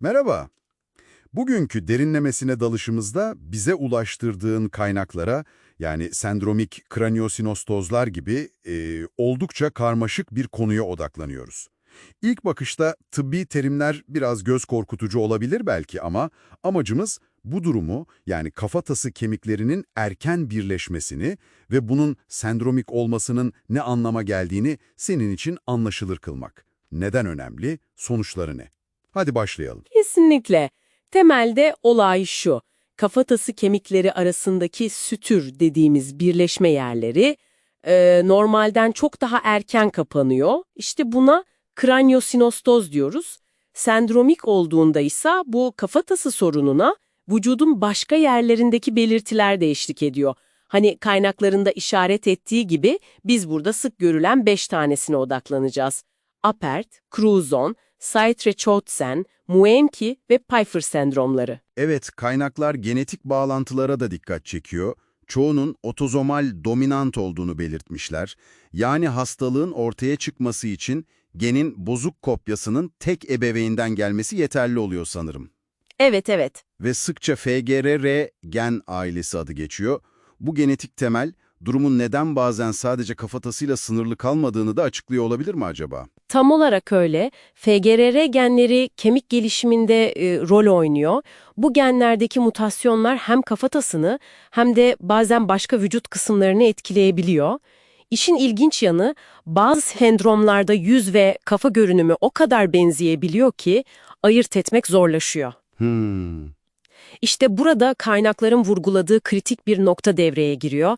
Merhaba. Bugünkü derinlemesine dalışımızda bize ulaştırdığın kaynaklara, yani sendromik kraniosinostozlar gibi e, oldukça karmaşık bir konuya odaklanıyoruz. İlk bakışta tıbbi terimler biraz göz korkutucu olabilir belki ama amacımız bu durumu yani kafatası kemiklerinin erken birleşmesini ve bunun sendromik olmasının ne anlama geldiğini senin için anlaşılır kılmak. Neden önemli, sonuçları ne? Hadi başlayalım. Kesinlikle. Temelde olay şu. Kafatası kemikleri arasındaki sütür dediğimiz birleşme yerleri e, normalden çok daha erken kapanıyor. İşte buna kranyosinostoz diyoruz. Sendromik olduğunda ise bu kafatası sorununa vücudun başka yerlerindeki belirtiler de eşlik ediyor. Hani kaynaklarında işaret ettiği gibi biz burada sık görülen 5 tanesine odaklanacağız. Apert, Cruzon, Saytre-Choutsen, Muenki ve Pfeiffer sendromları. Evet, kaynaklar genetik bağlantılara da dikkat çekiyor. Çoğunun otozomal dominant olduğunu belirtmişler. Yani hastalığın ortaya çıkması için genin bozuk kopyasının tek ebeveynden gelmesi yeterli oluyor sanırım. Evet evet. Ve sıkça FGRR gen ailesi adı geçiyor. Bu genetik temel, durumun neden bazen sadece kafatasıyla sınırlı kalmadığını da açıklıyor olabilir mi acaba? Tam olarak öyle. FGRR genleri kemik gelişiminde e, rol oynuyor. Bu genlerdeki mutasyonlar hem kafatasını hem de bazen başka vücut kısımlarını etkileyebiliyor. İşin ilginç yanı bazı sendromlarda yüz ve kafa görünümü o kadar benzeyebiliyor ki ayırt etmek zorlaşıyor. Hmm. İşte burada kaynakların vurguladığı kritik bir nokta devreye giriyor.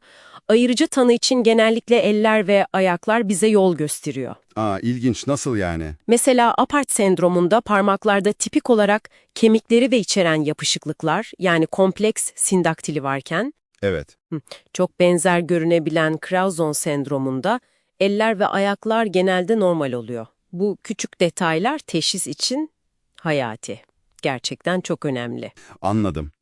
Ayırıcı tanı için genellikle eller ve ayaklar bize yol gösteriyor. Aa, ilginç. Nasıl yani? Mesela apart sendromunda parmaklarda tipik olarak kemikleri ve içeren yapışıklıklar yani kompleks sindaktili varken Evet. çok benzer görünebilen Crouzon sendromunda eller ve ayaklar genelde normal oluyor. Bu küçük detaylar teşhis için hayati. Gerçekten çok önemli. Anladım.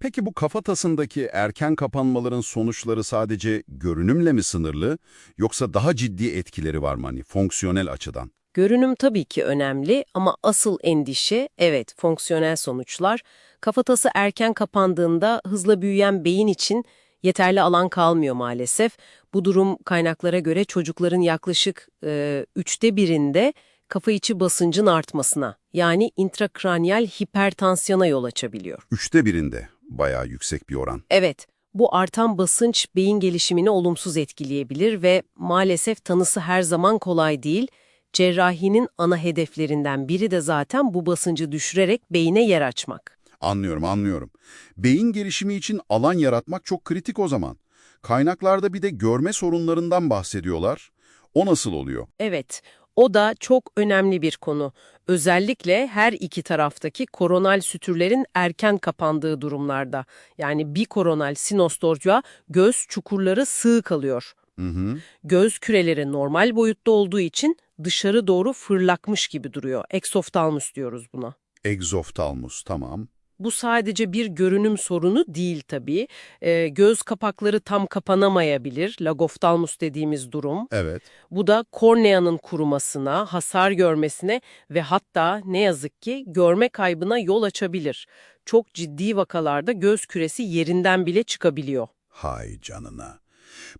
Peki bu kafatasındaki erken kapanmaların sonuçları sadece görünümle mi sınırlı yoksa daha ciddi etkileri var mı hani fonksiyonel açıdan? Görünüm tabii ki önemli ama asıl endişe evet fonksiyonel sonuçlar. Kafatası erken kapandığında hızla büyüyen beyin için yeterli alan kalmıyor maalesef. Bu durum kaynaklara göre çocukların yaklaşık e, üçte birinde kafa içi basıncın artmasına yani intrakraniyal hipertansiyona yol açabiliyor. Üçte birinde bayağı yüksek bir oran. Evet, bu artan basınç beyin gelişimini olumsuz etkileyebilir ve maalesef tanısı her zaman kolay değil. Cerrahinin ana hedeflerinden biri de zaten bu basıncı düşürerek beyine yer açmak. Anlıyorum, anlıyorum. Beyin gelişimi için alan yaratmak çok kritik o zaman. Kaynaklarda bir de görme sorunlarından bahsediyorlar. O nasıl oluyor? Evet, o da çok önemli bir konu. Özellikle her iki taraftaki koronal sütürlerin erken kapandığı durumlarda. Yani bikoronal sinostorcuğa göz çukurları sığ kalıyor. Hı hı. Göz küreleri normal boyutta olduğu için dışarı doğru fırlakmış gibi duruyor. Exoftalmus diyoruz buna. Egzoftalmus, tamam. Bu sadece bir görünüm sorunu değil tabii. Ee, göz kapakları tam kapanamayabilir, lagoftalmus dediğimiz durum. Evet. Bu da korneanın kurumasına, hasar görmesine ve hatta ne yazık ki görme kaybına yol açabilir. Çok ciddi vakalarda göz küresi yerinden bile çıkabiliyor. Hay canına.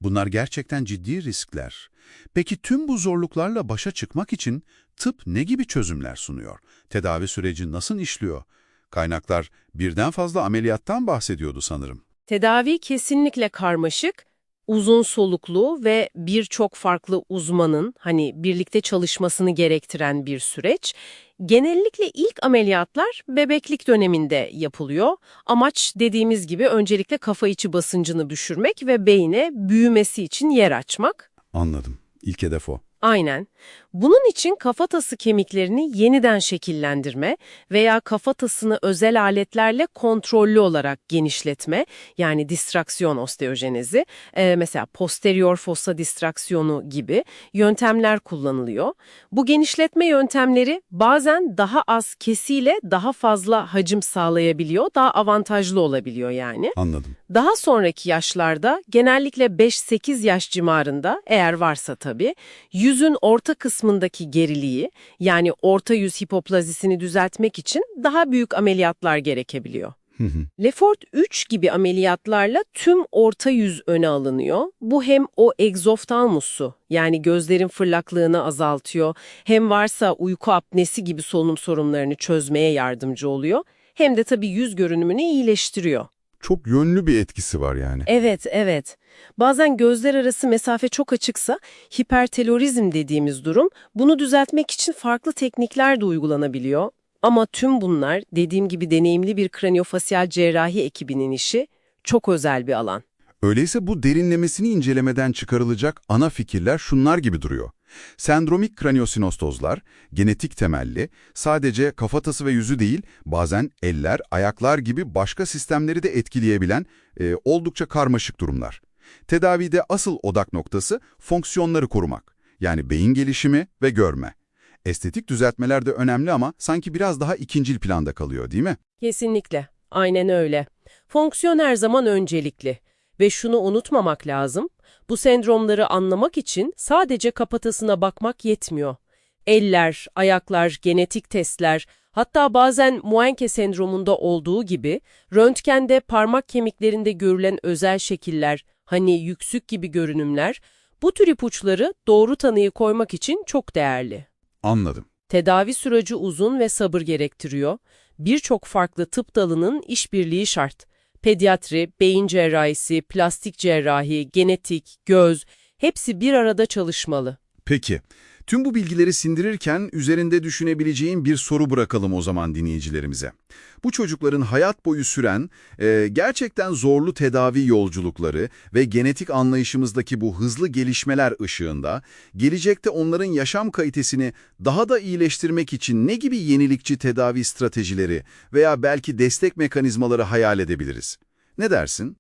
Bunlar gerçekten ciddi riskler. Peki tüm bu zorluklarla başa çıkmak için tıp ne gibi çözümler sunuyor? Tedavi süreci nasıl işliyor? Kaynaklar birden fazla ameliyattan bahsediyordu sanırım. Tedavi kesinlikle karmaşık, uzun soluklu ve birçok farklı uzmanın hani birlikte çalışmasını gerektiren bir süreç. Genellikle ilk ameliyatlar bebeklik döneminde yapılıyor. Amaç dediğimiz gibi öncelikle kafa içi basıncını düşürmek ve beyne büyümesi için yer açmak. Anladım. İlk hedef o. Aynen. Bunun için kafatası kemiklerini yeniden şekillendirme veya kafatasını özel aletlerle kontrollü olarak genişletme, yani distraksiyon osteojenezi, e, mesela posterior fossa distraksiyonu gibi yöntemler kullanılıyor. Bu genişletme yöntemleri bazen daha az kesiyle daha fazla hacim sağlayabiliyor, daha avantajlı olabiliyor yani. Anladım. Daha sonraki yaşlarda genellikle 5-8 yaş civarında eğer varsa tabii yüzün orta orta kısmındaki geriliği yani orta yüz hipoplazisini düzeltmek için daha büyük ameliyatlar gerekebiliyor. Lefort 3 gibi ameliyatlarla tüm orta yüz öne alınıyor. Bu hem o egzoftalmusu yani gözlerin fırlaklığını azaltıyor, hem varsa uyku apnesi gibi solunum sorunlarını çözmeye yardımcı oluyor, hem de tabii yüz görünümünü iyileştiriyor. Çok yönlü bir etkisi var yani. Evet, evet. Bazen gözler arası mesafe çok açıksa hipertelorizm dediğimiz durum bunu düzeltmek için farklı teknikler de uygulanabiliyor. Ama tüm bunlar dediğim gibi deneyimli bir kraniofasyal cerrahi ekibinin işi çok özel bir alan. Öyleyse bu derinlemesini incelemeden çıkarılacak ana fikirler şunlar gibi duruyor. Sendromik kraniosinostozlar, genetik temelli, sadece kafatası ve yüzü değil, bazen eller, ayaklar gibi başka sistemleri de etkileyebilen e, oldukça karmaşık durumlar. Tedavide asıl odak noktası fonksiyonları korumak, yani beyin gelişimi ve görme. Estetik düzeltmeler de önemli ama sanki biraz daha ikincil planda kalıyor değil mi? Kesinlikle. Aynen öyle. Fonksiyon her zaman öncelikli. Ve şunu unutmamak lazım. Bu sendromları anlamak için sadece kapatasına bakmak yetmiyor. Eller, ayaklar, genetik testler, hatta bazen Muenke sendromunda olduğu gibi röntgende parmak kemiklerinde görülen özel şekiller, hani yüksük gibi görünümler, bu tür ipuçları doğru tanıyı koymak için çok değerli. Anladım. Tedavi süreci uzun ve sabır gerektiriyor. Birçok farklı tıp dalının işbirliği şart. Pediatri, beyin cerrahisi, plastik cerrahi, genetik, göz, hepsi bir arada çalışmalı. Peki, tüm bu bilgileri sindirirken üzerinde düşünebileceğim bir soru bırakalım o zaman dinleyicilerimize. Bu çocukların hayat boyu süren, e, gerçekten zorlu tedavi yolculukları ve genetik anlayışımızdaki bu hızlı gelişmeler ışığında, gelecekte onların yaşam kalitesini daha da iyileştirmek için ne gibi yenilikçi tedavi stratejileri veya belki destek mekanizmaları hayal edebiliriz? Ne dersin?